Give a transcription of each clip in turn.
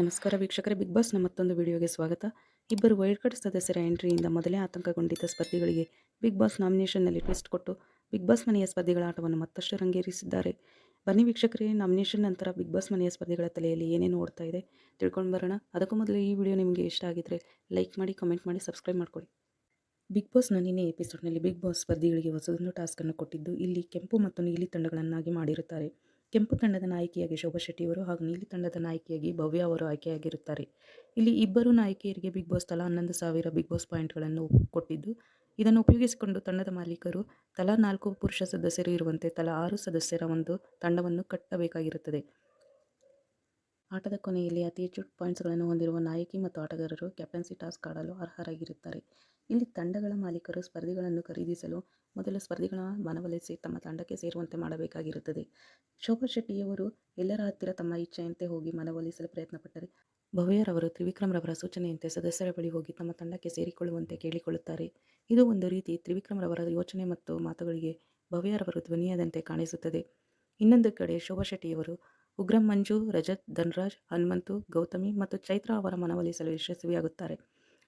ನಮಸ್ಕಾರ ವೀಕ್ಷಕರೇ, ಬಿಗ್ ಬಾಸ್ನ ಮತ್ತೊಂದು ವಿಡಿಯೋಗೆ ಸ್ವಾಗತ. ಇಬ್ಬರು ವೈಲ್ಡ್ ಕಾರ್ಡ್ ಸದಸ್ಯರ ಎಂಟ್ರಿಯಿಂದ ಮೊದಲೇ ಆತಂಕಗೊಂಡಿದ್ದ ಸ್ಪರ್ಧಿಗಳಿಗೆ ಬಿಗ್ ಬಾಸ್ ನಾಮಿನೇಷನ್ನಲ್ಲಿ ಟ್ವಿಸ್ಟ್ ಕೊಟ್ಟು ಬಿಗ್ ಬಾಸ್ ಮನೆಯ ಸ್ಪರ್ಧಿಗಳ ಆಟವನ್ನು ಮತ್ತಷ್ಟು ರಂಗೇರಿಸಿದ್ದಾರೆ. ಬನ್ನಿ ವೀಕ್ಷಕರೇ, ನಾಮಿನೇಷನ್ ನಂತರ ಬಿಗ್ ಬಾಸ್ ಮನೆಯ ಸ್ಪರ್ಧಿಗಳ ತಲೆಯಲ್ಲಿ ಏನೇನು ಓಡ್ತಾ ಇದೆ ತಿಳ್ಕೊಂಡು ಬರೋಣ. ಅದಕ್ಕೂ ಮೊದಲು ಈ ವಿಡಿಯೋ ನಿಮಗೆ ಇಷ್ಟ ಆಗಿದ್ದರೆ ಲೈಕ್ ಮಾಡಿ, ಕಮೆಂಟ್ ಮಾಡಿ, ಸಬ್ಸ್ಕ್ರೈಬ್ ಮಾಡ್ಕೊಳ್ಳಿ. ಬಿಗ್ ಬಾಸ್ನ ನಿನ್ನೆ ಎಪಿಸೋಡ್ನಲ್ಲಿ ಬಿಗ್ ಬಾಸ್ ಸ್ಪರ್ಧಿಗಳಿಗೆ ಹೊಸದೊಂದು ಟಾಸ್ಕನ್ನು ಕೊಟ್ಟಿದ್ದು ಇಲ್ಲಿ ಕೆಂಪು ಮತ್ತು ನೀಲಿ ತಂಡಗಳನ್ನಾಗಿ ಮಾಡಿರುತ್ತಾರೆ. ಕೆಂಪು ತಂಡದ ನಾಯಕಿಯಾಗಿ ಶೋಭಾ ಶೆಟ್ಟಿಯವರು ಹಾಗೂ ನೀಲಿ ತಂಡದ ನಾಯಕಿಯಾಗಿ ಭವ್ಯ ಅವರು ಆಯ್ಕೆಯಾಗಿರುತ್ತಾರೆ. ಇಲ್ಲಿ ಇಬ್ಬರು ನಾಯಕಿಯರಿಗೆ ಬಿಗ್ ಬಾಸ್ ತಲಾ ಹನ್ನೊಂದು ಸಾವಿರ ಬಿಗ್ ಬಾಸ್ ಪಾಯಿಂಟ್ಗಳನ್ನು ಕೊಟ್ಟಿದ್ದು, ಇದನ್ನು ಉಪಯೋಗಿಸಿಕೊಂಡು ತಂಡದ ಮಾಲೀಕರು ತಲಾ ನಾಲ್ಕು ಪುರುಷ ಸದಸ್ಯರು ಇರುವಂತೆ ತಲಾ ಆರು ಸದಸ್ಯರ ಒಂದು ತಂಡವನ್ನು ಕಟ್ಟಬೇಕಾಗಿರುತ್ತದೆ. ಆಟದ ಕೊನೆಯಲ್ಲಿ ಅತಿ ಹೆಚ್ಚು ಪಾಯಿಂಟ್ಸ್ಗಳನ್ನು ಹೊಂದಿರುವ ನಾಯಕಿ ಮತ್ತು ಆಟಗಾರರು ಕ್ಯಾಪ್ಟನ್ಸಿ ಟಾಸ್ಕ್ ಆಡಲು ಅರ್ಹರಾಗಿರುತ್ತಾರೆ. ಇಲ್ಲಿ ತಂಡಗಳ ಮಾಲೀಕರು ಸ್ಪರ್ಧಿಗಳನ್ನು ಖರೀದಿಸಲು ಮೊದಲು ಸ್ಪರ್ಧಿಗಳ ಮನವೊಲಿಸಿ ತಮ್ಮ ತಂಡಕ್ಕೆ ಸೇರುವಂತೆ ಮಾಡಬೇಕಾಗಿರುತ್ತದೆ. ಶೋಭಾ ಶೆಟ್ಟಿಯವರು ಎಲ್ಲರ ಹತ್ತಿರ ತಮ್ಮ ಇಚ್ಛೆಯಂತೆ ಹೋಗಿ ಮನವೊಲಿಸಲು ಪ್ರಯತ್ನಪಟ್ಟರೆ ಭವ್ಯರವರು ತ್ರಿವಿಕ್ರಮ್ರವರ ಸೂಚನೆಯಂತೆ ಸದಸ್ಯರ ಬಳಿ ಹೋಗಿ ತಮ್ಮ ತಂಡಕ್ಕೆ ಸೇರಿಕೊಳ್ಳುವಂತೆ ಕೇಳಿಕೊಳ್ಳುತ್ತಾರೆ. ಇದು ಒಂದು ರೀತಿ ತ್ರಿವಿಕ್ರಮ್ರವರ ಯೋಚನೆ ಮತ್ತು ಮಾತುಗಳಿಗೆ ಭವ್ಯರವರು ಧ್ವನಿಯಾದಂತೆ ಕಾಣಿಸುತ್ತದೆ. ಇನ್ನೊಂದು ಕಡೆ ಶೋಭಾ ಶೆಟ್ಟಿಯವರು ಉಗ್ರಂ ಮಂಜು, ರಜತ್, ಧನ್ರಾಜ್, ಹನುಮಂತು, ಗೌತಮಿ ಮತ್ತು ಚೈತ್ರ ಅವರ ಮನವೊಲಿಸಲು ಯಶಸ್ವಿಯಾಗುತ್ತಾರೆ.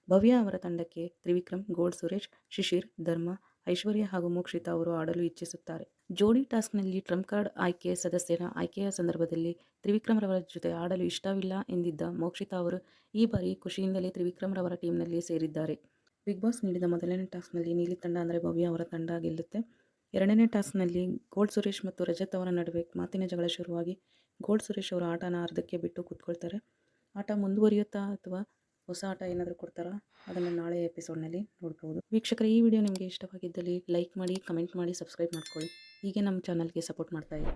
ಭವ್ಯ ಅವರ ತಂಡಕ್ಕೆ ತ್ರಿವಿಕ್ರಮ್ ಗೋಲ್ಡ್ ಸುರೇಶ್, ಶಿಶಿರ್, ಧರ್ಮ, ಐಶ್ವರ್ಯ ಹಾಗೂ ಮೋಕ್ಷಿತಾ ಅವರು ಆಡಲು ಇಚ್ಛಿಸುತ್ತಾರೆ. ಜೋಡಿ ಟಾಸ್ಕ್ನಲ್ಲಿ ಟ್ರಂಪ್ ಕಾರ್ಡ್ ಆಯ್ಕೆ ಸದಸ್ಯರ ಆಯ್ಕೆಯ ಸಂದರ್ಭದಲ್ಲಿ ತ್ರಿವಿಕ್ರಮ್ರವರ ಜೊತೆ ಆಡಲು ಇಷ್ಟವಿಲ್ಲ ಎಂದಿದ್ದ ಮೋಕ್ಷಿತಾ ಅವರು ಈ ಬಾರಿ ಖುಷಿಯಿಂದಲೇ ತ್ರಿವಿಕ್ರಮ್ರವರ ಟೀಮ್ನಲ್ಲಿ ಸೇರಿದ್ದಾರೆ. ಬಿಗ್ ಬಾಸ್ ನೀಡಿದ ಮೊದಲನೇ ಟಾಸ್ಕ್ನಲ್ಲಿ ನೀಲಿ ತಂಡ ಅಂದರೆ ಭವ್ಯ ಅವರ ತಂಡ ಗೆಲ್ಲುತ್ತೆ. ಎರಡನೇ ಟಾಸ್ಕ್ನಲ್ಲಿ ಗೋಲ್ಡ್ ಸುರೇಶ್ ಮತ್ತು ರಜತ್ ಅವರ ನಡುವೆ ಮಾತಿನ ಜಗಳ ಶುರುವಾಗಿ ಗೋಲ್ಡ್ ಸುರೇಶ್ ಅವರ ಆಟನ ಅರ್ಧಕ್ಕೆ ಬಿಟ್ಟು ಕೂತ್ಕೊಳ್ತಾರೆ. ಆಟ ಮುಂದುವರಿಯುತ್ತಾ ಅಥವಾ ಹೊಸ ಆಟ ಏನಾದರೂ ಕೊಡ್ತಾರಾ? ಅದನ್ನು ನಾಳೆ ಎಪಿಸೋಡ್ನಲ್ಲಿ ನೋಡ್ಬೋದು. ವೀಕ್ಷಕರ, ಈ ವಿಡಿಯೋ ನಿಮಗೆ ಇಷ್ಟವಾಗಿದ್ದಲ್ಲಿ ಲೈಕ್ ಮಾಡಿ, ಕಮೆಂಟ್ ಮಾಡಿ, ಸಬ್ಸ್ಕ್ರೈಬ್ ಮಾಡ್ಕೊಳ್ಳಿ. ಹೀಗೆ ನಮ್ಮ ಚಾನಲ್ಗೆ ಸಪೋರ್ಟ್ ಮಾಡ್ತಾ ಇರಿ.